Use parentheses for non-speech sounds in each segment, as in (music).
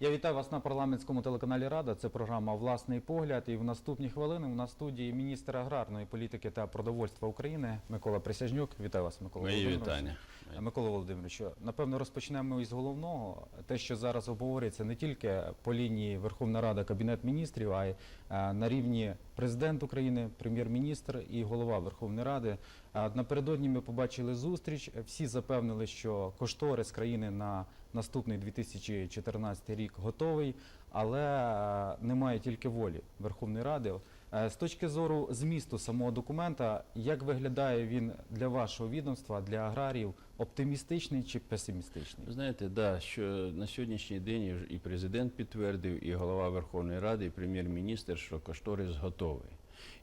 Я вітаю вас на парламентському телеканалі Рада. Це програма Власний погляд. І в наступні хвилини у нас студії міністр аграрної політики та продовольства України Микола Присяжнюк. Вітаю вас, Микола Мої Володимирович. вітання. Микола Володимирович, напевно, розпочнемо із головного. Те, що зараз обговорюється не тільки по лінії Верховна Рада, Кабінет міністрів, а й е, на рівні президент України, прем'єр-міністр і голова Верховної Ради. Напередодні ми побачили зустріч. Всі запевнили, що кошторис країни на наступний 2014 рік готовий, але е, немає тільки волі Верховної Ради. Е, З точки зору змісту самого документа, як виглядає він для вашого відомства, для аграріїв, оптимістичний чи песимістичний? Знаєте, да, що на сьогоднішній день і президент підтвердив, і голова Верховної Ради, і прем'єр-міністр, що кошторис готовий.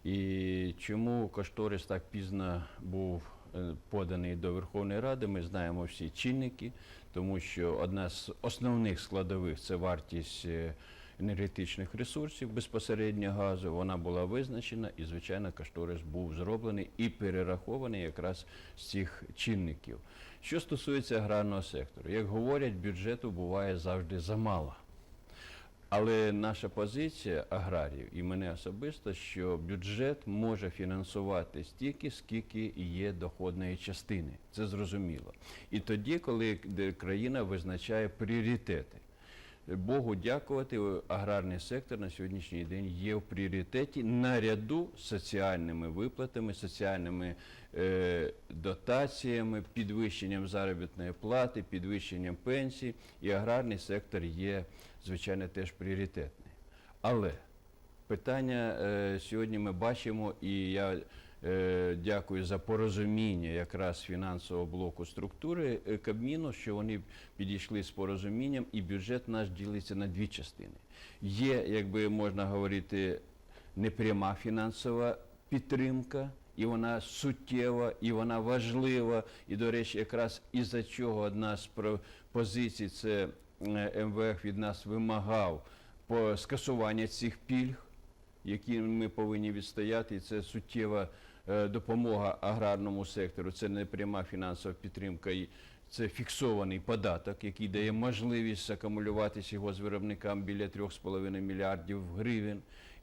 І чому кошторис так пізно був е, поданий до Верховної Ради, ми знаємо всі чинники, тому що одна з основних складових це вартість е, енергетичних ресурсів, безпосередньо газу, вона була визначена, і, звичайно, кошторис був зроблений і перерахований якраз з цих чинників. Що стосується аграрного сектору, як говорять, бюджету буває завжди замало. Але наша позиція аграріїв і мене особисто, що бюджет може фінансувати стільки, скільки є доходної частини. Це зрозуміло. І тоді, коли країна визначає пріоритети. Богу дякувати, аграрний сектор на сьогоднішній день є в пріоритеті наряду з соціальними виплатами, соціальними е, дотаціями, підвищенням заробітної плати, підвищенням пенсій. І аграрний сектор є, звичайно, теж пріоритетний. Але питання е, сьогодні ми бачимо, і я дякую за порозуміння якраз фінансового блоку структури е, Кабміну, що вони підійшли з порозумінням, і бюджет наш ділиться на дві частини. Є, якби можна говорити, непряма фінансова підтримка. І вона суттєва, і вона важлива. І, до речі, якраз із-за чого одна з позицій це е, МВФ від нас вимагав скасування цих пільг, які ми повинні відстояти. І це суттєва е, допомога аграрному сектору. Це не пряма фінансова підтримка. І це фіксований податок, який дає можливість акумулювати сільгоспвиробникам біля 3,5 мільярдів гривень.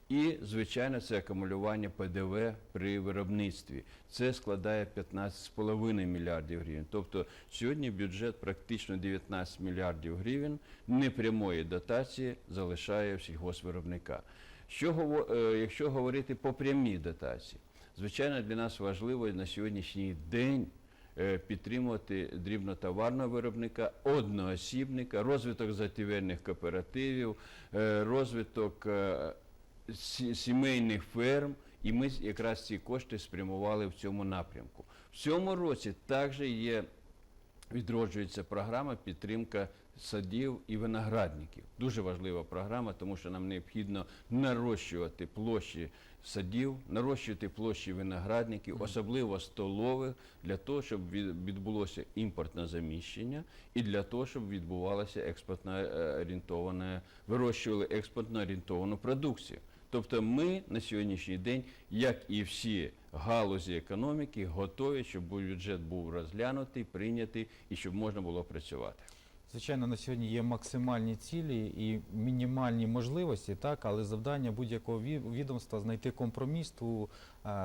І, звичайно, це акумулювання ПДВ при виробництві. Це складає 15,5 мільярдів гривень. Тобто сьогодні бюджет практично 19 мільярдів гривень непрямої дотації залишає в сільгоспвиробника. Що, е, якщо говорити по прямій дотації, звичайно, для нас важливо на сьогоднішній день е, підтримувати дрібнотоварного виробника, одноосібника, розвиток затівельних кооперативів, е, розвиток е, сімейних ферм, і ми якраз ці кошти спрямували в цьому напрямку. В цьому році також є відроджується програма підтримка садів і виноградників. Дуже важлива програма, тому що нам необхідно нарощувати площі садів, нарощувати площі виноградників, особливо столових, для того, щоб від- відбулося імпортне заміщення і для того, щоб відбувалося експортно е, орієнтоване, вирощували експортно орієнтовану продукцію. Тобто ми на сьогоднішній день, як і всі галузі економіки, готові, щоб бюджет був розглянутий, прийнятий і щоб можна було працювати. Звичайно, на сьогодні є максимальні цілі і мінімальні можливості, так, але завдання будь-якого ві- відомства знайти компроміс, ту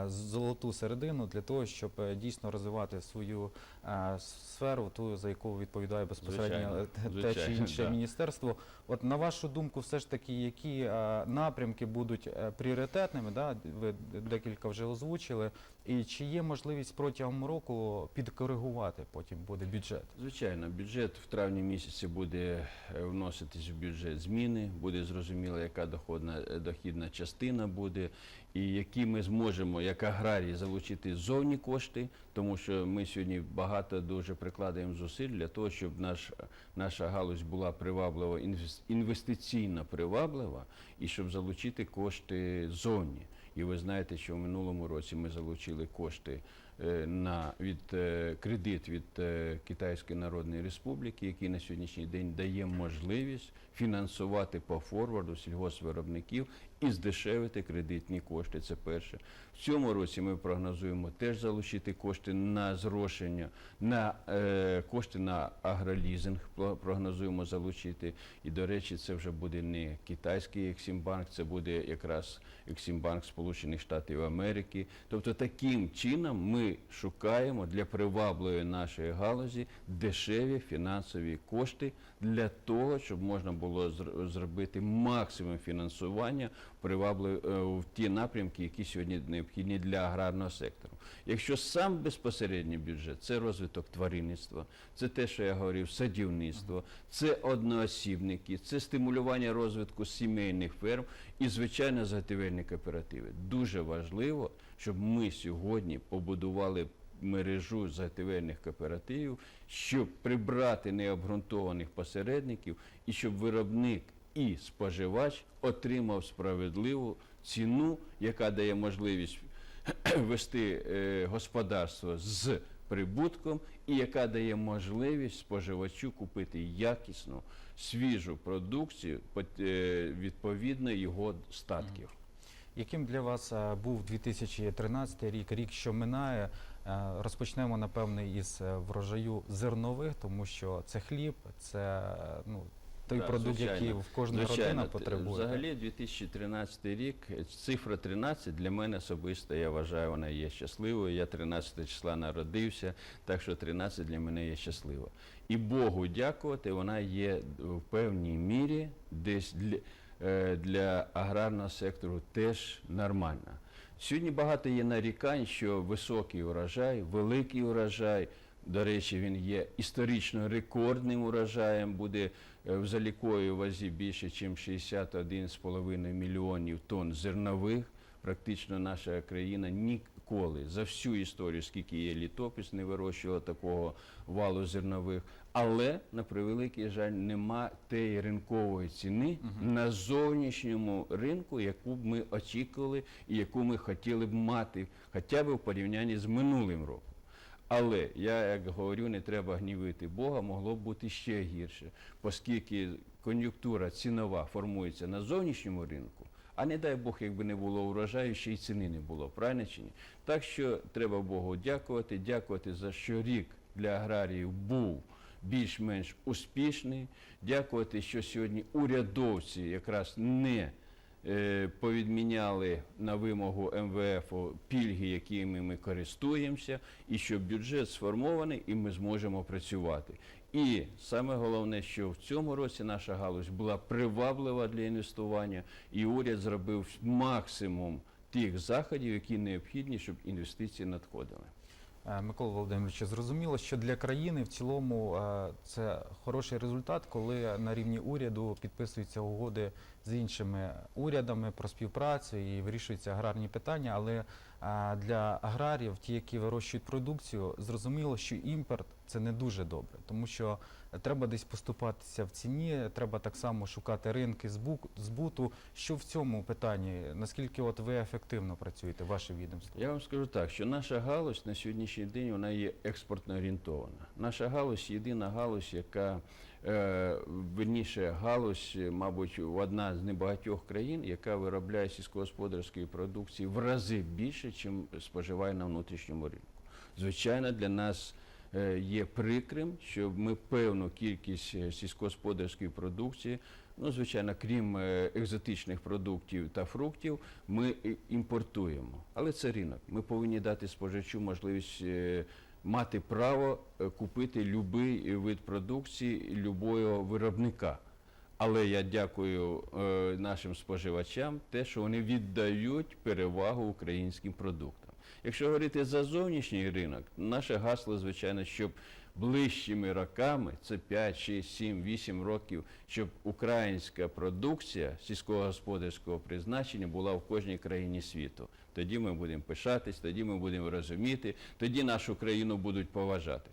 золоту середину для того, щоб е, дійсно розвивати свою е, сферу, ту, за яку відповідає безпосередньо е, те- чи інше міністерство. От на вашу думку, все ж таки, які е, напрямки будуть е, пріоритетними? Да? Ви декілька вже озвучили. І чи є можливість протягом року підкоригувати потім буде бюджет? Звичайно, бюджет в травні місяці буде е, вноситись в бюджет зміни, буде зрозуміло, яка доходна е, дохідна частина буде, і які ми зможемо, як аграрії, залучити зовні кошти, тому що ми сьогодні багато дуже прикладаємо зусиль для того, щоб наш, наша галузь була приваблива, інвес- інвестиційно приваблива, і щоб залучити кошти зовні. І ви знаєте, що в минулому році ми залучили кошти е, на від е, кредит від е, Китайської Народної Республіки, який на сьогоднішній день дає можливість фінансувати по форварду сільгоспвиробників і здешевити кредитні кошти. Це перше. В цьому році ми прогнозуємо теж залучити кошти на зрошення, на е, кошти на агролізинг. Прогнозуємо залучити. І до речі, це вже буде не китайський Ексімбанк, це буде якраз Ексімбанк Сполучених Штатів Америки. Тобто таким чином ми шукаємо для привабливої нашої галузі дешеві фінансові кошти для того, щоб можна було зр- зробити максимум фінансування е, в ті напрямки, які сьогодні необхідні для аграрного сектору. Якщо сам безпосередній бюджет це розвиток тваринництва, це те, що я говорив, садівництво, це одноосібники, це стимулювання розвитку сімейних ферм і, звичайно, заготівельні кооперативи. Дуже важливо, щоб ми сьогодні побудували мережу заготівельних кооперативів, щоб прибрати необґрунтованих посередників і щоб виробник і споживач отримав справедливу ціну, яка дає можливість (clears throat) вести е, господарство з прибутком, і яка дає можливість споживачу купити якісну свіжу продукцію е, відповідно його статків. Яким для вас е, був 2013 рік, рік, що минає? Е, Розпочнемо, напевне, із е, врожаю зернових, тому що це хліб, це е, ну, той Так, продукт, звичайно. який в кожна Звичайно, родина потребує. Взагалі 2013 рік, цифра 13 для мене особисто, я вважаю, вона є щасливою. Я 13 числа народився, так що 13 для мене є щаслива. І Богу дякувати, вона є в певній мірі десь для, для аграрного сектору теж нормальна. Сьогодні багато є нарікань, що високий урожай, великий урожай. До речі, він є історично рекордним урожаєм, буде е, в заліковій вазі більше, ніж 61,5 мільйонів тонн зернових. Практично наша країна ніколи за всю історію, скільки є літопис, не вирощувала такого валу зернових. Але на превеликий жаль, нема тієї ринкової ціни на зовнішньому ринку, яку б ми очікували і яку ми хотіли б мати, хоча б в порівнянні з минулим роком. Але я як говорю, не треба гнівити Бога, могло б бути ще гірше, оскільки кон'юнктура цінова формується на зовнішньому ринку. А не дай Бог, якби не було урожаю, ще й ціни не було, правильно чи ні? Так що треба Богу дякувати, дякувати за що рік для аграріїв був більш-менш успішний. Дякувати, що сьогодні урядовці якраз не е, повідміняли на вимогу МВФ пільги, якими ми користуємося, і що бюджет сформований, і ми зможемо працювати. І саме головне, що в цьому році наша галузь була приваблива для інвестування, і уряд зробив максимум тих заходів, які необхідні, щоб інвестиції надходили. Е, Микола Володимирович, зрозуміло, що для країни в цілому е, це хороший результат, коли на рівні уряду підписуються угоди з іншими урядами про співпрацю і вирішуються аграрні питання. Але е, для аграрів, ті, які вирощують продукцію, зрозуміло, що імпорт це не дуже добре, тому що треба десь поступатися в ціні, треба так само шукати ринки збу- збуту. Що в цьому питанні? Наскільки от ви ефективно працюєте, ваше відомство? Я вам скажу так, що наша галузь на сьогоднішній день вона є експортно орієнтована. Наша галузь єдина галузь, яка е, верніше галузь, мабуть, одна з небагатьох країн, яка виробляє сільськогосподарської продукції в рази більше, ніж споживає на внутрішньому ринку. Звичайно, для нас є прикрим, що ми певну кількість е, сільськогосподарської продукції, ну звичайно, крім е, екзотичних продуктів та фруктів, ми імпортуємо. Але це ринок. Ми повинні дати споживачу можливість е, мати право е, купити будь-який вид продукції любого виробника. Але я дякую е, нашим споживачам, те, що вони віддають перевагу українським продуктам. Якщо говорити за зовнішній ринок, наше гасло, звичайно, щоб ближчими роками, це 5, 6, 7, 8 років, щоб українська продукція сільськогосподарського призначення була в кожній країні світу. Тоді ми будемо пишатись, тоді ми будемо розуміти, тоді нашу країну будуть поважати.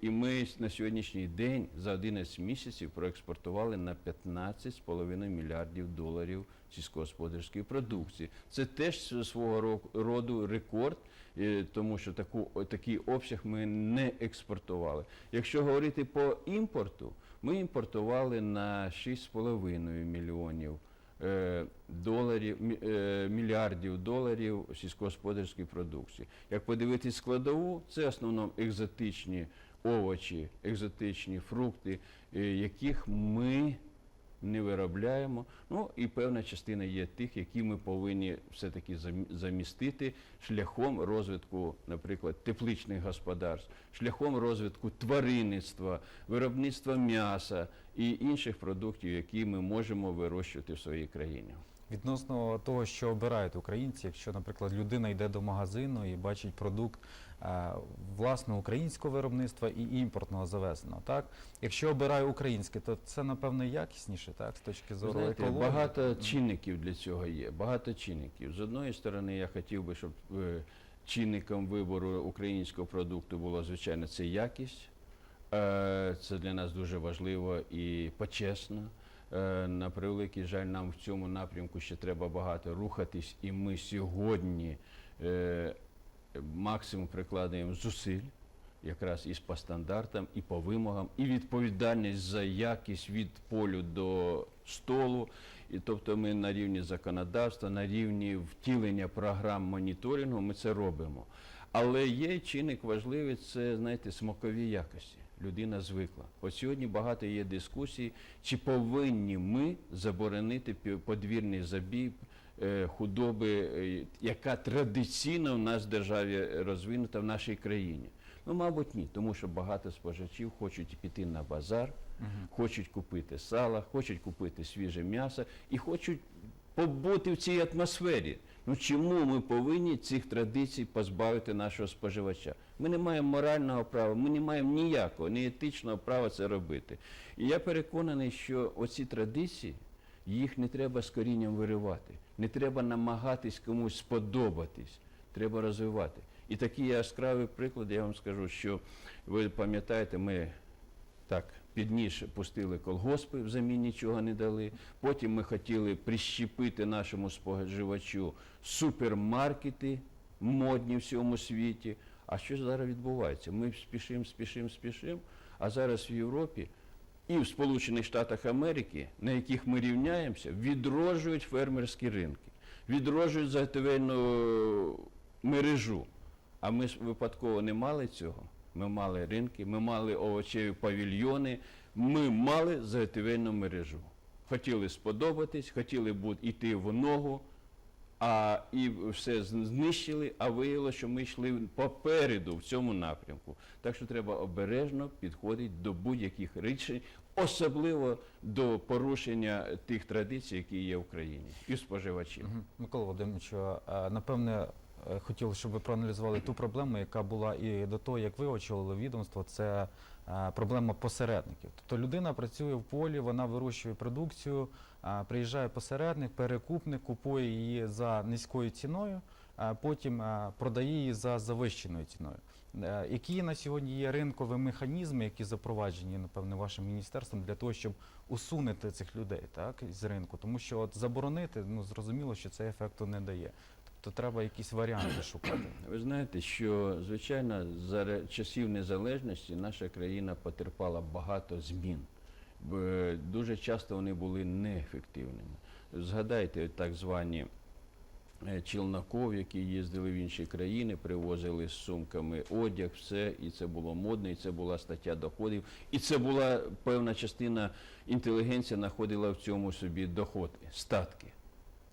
І- ми на сьогоднішній день за 11 місяців проекспортували на 15,5 мільярдів доларів сільськогосподарської продукції. Це теж свого ро- роду рекорд, е, тому що таку, такий обсяг ми не експортували. Якщо говорити по імпорту, ми імпортували на 6,5 мільйонів е, доларів, е, мільярдів доларів сільськогосподарської продукції. Як подивитись складову, це в основному екзотичні овочі, екзотичні фрукти, яких ми не виробляємо. Ну і певна частина є тих, які ми повинні все-таки замі- замістити шляхом розвитку, наприклад, тепличних господарств, шляхом розвитку тваринництва, виробництва м'яса і інших продуктів, які ми можемо вирощувати в своїй країні. Відносно того, що обирають українці, якщо, наприклад, людина йде до магазину і бачить продукт е, власного українського виробництва і імпортного завезеного, так? Якщо обирає українське, то це напевно якісніше, так, з точки зору знаєте, екології. багато чинників для цього є. Багато чинників. З одної сторони, я хотів би, щоб е, чинником вибору українського продукту було, звичайно, це якість. Е, Це для нас дуже важливо і почесно. Е, На превеликий жаль, нам в цьому напрямку ще треба багато рухатись, і ми сьогодні е, максимум прикладаємо зусиль якраз і по стандартам, і по вимогам, і відповідальність за якість від полю до столу. І тобто ми на рівні законодавства, на рівні втілення програм моніторингу ми це робимо. Але є чинник важливий, це знаєте, смакові якості. Людина звикла. От сьогодні багато є дискусій, чи повинні ми заборонити подвірний забій е, худоби, е, яка традиційно в нас в державі розвинута в нашій країні. Ну, мабуть, ні, тому що багато споживачів хочуть піти на базар, хочуть купити сало, хочуть купити свіже м'ясо і хочуть побути в цій атмосфері. Ну чому ми повинні цих традицій позбавити нашого споживача? Ми не маємо морального права, ми не маємо ніякого, ні етичного права це робити. І я переконаний, що оці традиції, їх не треба з корінням виривати, не треба намагатись комусь сподобатись, треба розвивати. І такий яскравий приклад, я вам скажу, що ви пам'ятаєте, ми так підніж пустили колгоспи, взамін нічого не дали. Потім ми хотіли прищепити нашому споживачу супермаркети модні в всьому світі. А що зараз відбувається? Ми спішимо, спішимо, спішимо, а зараз в Європі і в Сполучених Штатах Америки, на яких ми рівняємося, відроджують фермерські ринки, відроджують заготівельну мережу. А ми випадково не мали цього. Ми мали ринки, ми мали овочеві павільйони, ми мали заготівельну мережу. Хотіли сподобатись, хотіли бути йти в ногу, а і все знищили, а виявилося, що ми йшли попереду в цьому напрямку. Так що треба обережно підходити до будь-яких рішень, особливо до порушення тих традицій, які є в Україні, і споживачів. Микола Володимировичу, е, напевне, хотіли, щоб ви проаналізували ту проблему, яка була і до того, як ви очолили відомство, це е, проблема посередників. Тобто людина працює в полі, вона вирощує продукцію, е, приїжджає посередник, перекупник, купує її за низькою ціною, потім е, продає її за завищеною ціною. Е, Які на сьогодні є ринкові механізми, які запроваджені, напевне, вашим міністерством для того, щоб усунути цих людей так, з ринку? Тому що от заборонити, ну зрозуміло, що це ефекту не дає. Тобто треба якісь варіанти шукати. (clears throat) Ви знаєте, що звичайно за часів незалежності наша країна потерпала багато змін. Дуже часто вони були неефективними. Згадайте так звані е, які їздили в інші країни, привозили з сумками одяг, все, і це було модно, і це була стаття доходів, і це була певна частина інтелігенції знаходила в цьому собі доходи, статки.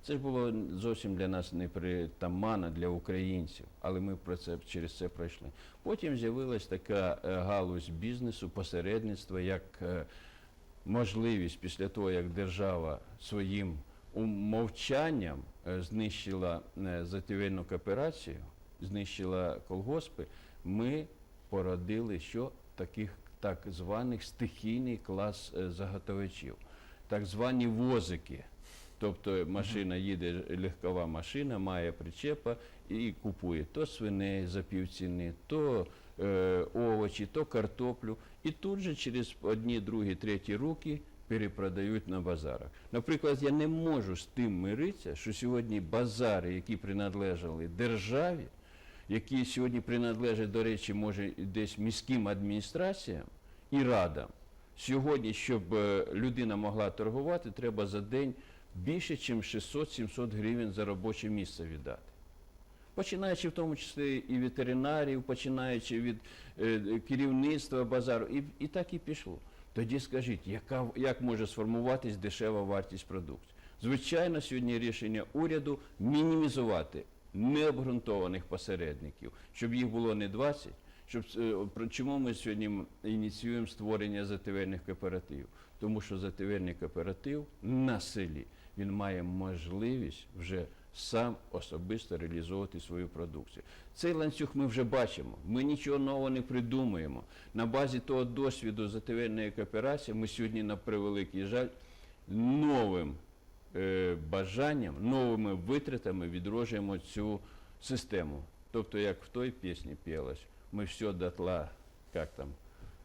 Це ж було зовсім для нас не притаманно для українців, але ми про це через це пройшли. Потім з'явилась така е, галузь бізнесу, посередництва, як е, можливість після того, як держава своїм умовчанням е, знищила затівельну кооперацію, знищила колгоспи, ми породили що таких так званих стихійний клас заготовичів, так звані возики. Тобто машина їде, легкова машина, має причепа і купує то свиней за півціни, то е, овочі, то картоплю. І тут же через одні, другі, треті руки перепродають на базарах. Наприклад, я не можу з тим миритися, що сьогодні базари, які приналежали державі, які сьогодні принадлежать, до речі, може десь міським адміністраціям і радам. Сьогодні, щоб е, людина могла торгувати, треба за день більше, ніж 600-700 гривень за робоче місце віддати. Починаючи в тому числі і ветеринарів, починаючи від е, керівництва базару, і, і так і пішло. Тоді скажіть, яка, як може сформуватись дешева вартість продукції? Звичайно, сьогодні рішення уряду мінімізувати необґрунтованих посередників, щоб їх було не 20, щоб, е, чому ми сьогодні ініціюємо створення зативельних кооперативів? Тому що зативельний кооператив на селі він має можливість вже сам особисто реалізовувати свою продукцію. Цей ланцюг ми вже бачимо. Ми нічого нового не придумуємо. На базі того досвіду зативельної кооперації ми сьогодні, на превеликий жаль, новим е, бажанням, новими витратами відроджуємо цю систему. Тобто, як в той пісні пілось, ми все дотла, як там,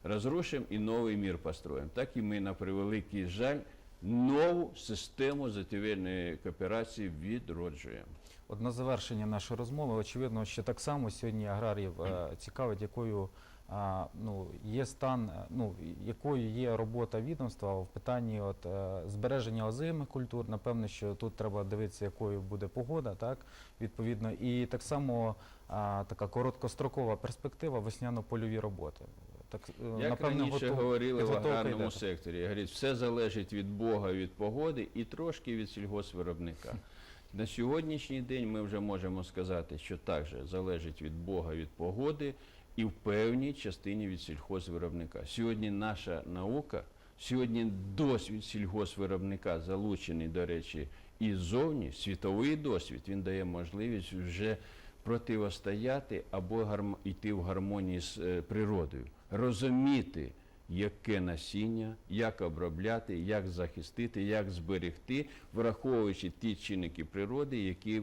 разрушим і новий мір построїмо. Так і ми, на превеликий жаль, нову систему затівельної кооперації відроджуємо. От на завершення нашої розмови, очевидно, що так само сьогодні аграріїв е, цікавить, якою а, ну, є стан, е, ну, якою є робота відомства в питанні от, е, збереження озимих культур. Напевно, що тут треба дивитися, якою буде погода, так, відповідно. І так само а, така короткострокова перспектива весняно-польові роботи. Так, е, Як раніше готов- говорили в аграрному йде. секторі, говорить, все залежить від Бога, від погоди і трошки від сільгоспвиробника. (laughs) На сьогоднішній день ми вже можемо сказати, що також залежить від Бога, від погоди і в певній частині від сільхозвиробника. Сьогодні наша наука, сьогодні досвід сільгоспвиробника залучений, до речі, і ззовні, світовий досвід, він дає можливість вже противостояти або йти в гармонії з е, природою, розуміти, яке насіння, як обробляти, як захистити, як зберегти, враховуючи ті чинники природи, які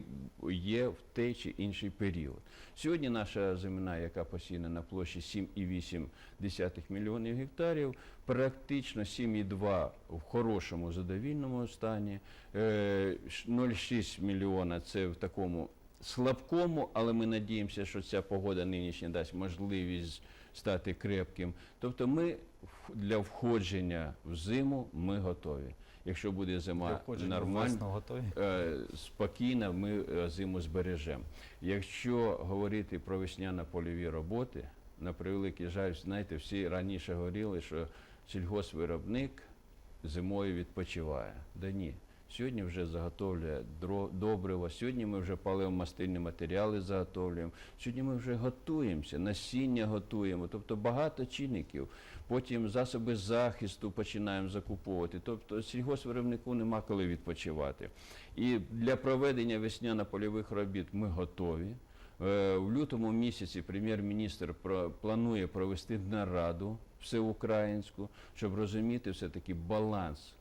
є в той чи інший період. Сьогодні наша земля, яка посіяна на площі 7,8 мільйонів гектарів, практично 7,2 в хорошому задовільному стані, е, ш- 0,6 мільйона це в такому слабкому, але ми надіємося, що ця погода нинішня дасть можливість стати крепким. Тобто ми для входження в зиму ми готові. Якщо буде зима нормальна, е, ми е, зиму збережемо. Якщо говорити про весняно-польові роботи, на превеликий жаль, знаєте, всі раніше говорили, що сільгоспвиробник зимою відпочиває. Да ні. Сьогодні вже заготовлює добрива, сьогодні ми вже паливомастильні матеріали заготовлюємо, сьогодні ми вже готуємося, насіння готуємо, тобто багато чинників. Потім засоби захисту починаємо закуповувати. Тобто сільгоспвиробнику нема коли відпочивати. І для проведення весняно-польових робіт ми готові. Е, В лютому місяці прем'єр-міністр планує провести нараду всеукраїнську, щоб розуміти все-таки баланс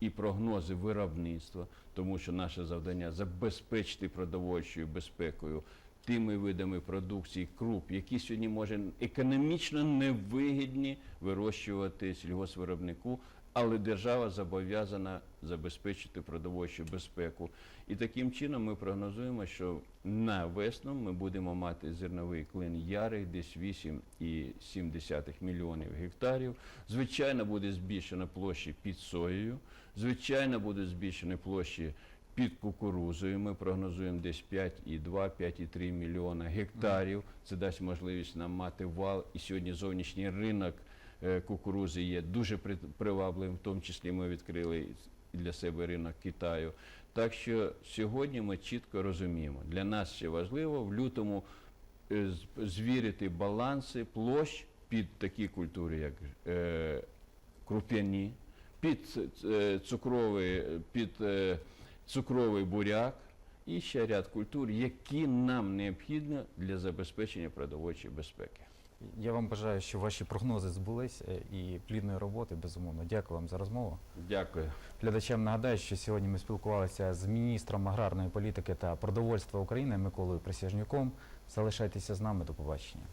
і прогнози виробництва, тому що наше завдання забезпечити продовольчою безпекою тими видами продукції круп, які сьогодні може економічно невигідні вирощувати сільгоспвиробнику, але держава зобов'язана забезпечити продовольчу безпеку. І таким чином ми прогнозуємо, що на весну ми будемо мати зерновий клин ярий, десь 8,7 мільйонів гектарів. Звичайно, буде збільшена площі під соєю. Звичайно, буде збільшені площі під кукурузою. Ми прогнозуємо десь 5,2-5,3 мільйона гектарів. Це дасть можливість нам мати вал. І сьогодні зовнішній ринок кукурузи є дуже при- привабливим. В тому числі ми відкрили для себе ринок Китаю. Так що сьогодні ми чітко розуміємо, для нас ще важливо в лютому е, звірити баланси площ під такі культури, як е, круп'яні, під е, цукровий, під е, цукровий буряк і ще ряд культур, які нам необхідні для забезпечення продовольчої безпеки. Я вам бажаю, щоб ваші прогнози збулись е, і плідної роботи, безумовно. Дякую вам за розмову. Дякую. Глядачам нагадаю, що сьогодні ми спілкувалися з міністром аграрної політики та продовольства України Миколою Присяжнюком. Залишайтеся з нами. До побачення.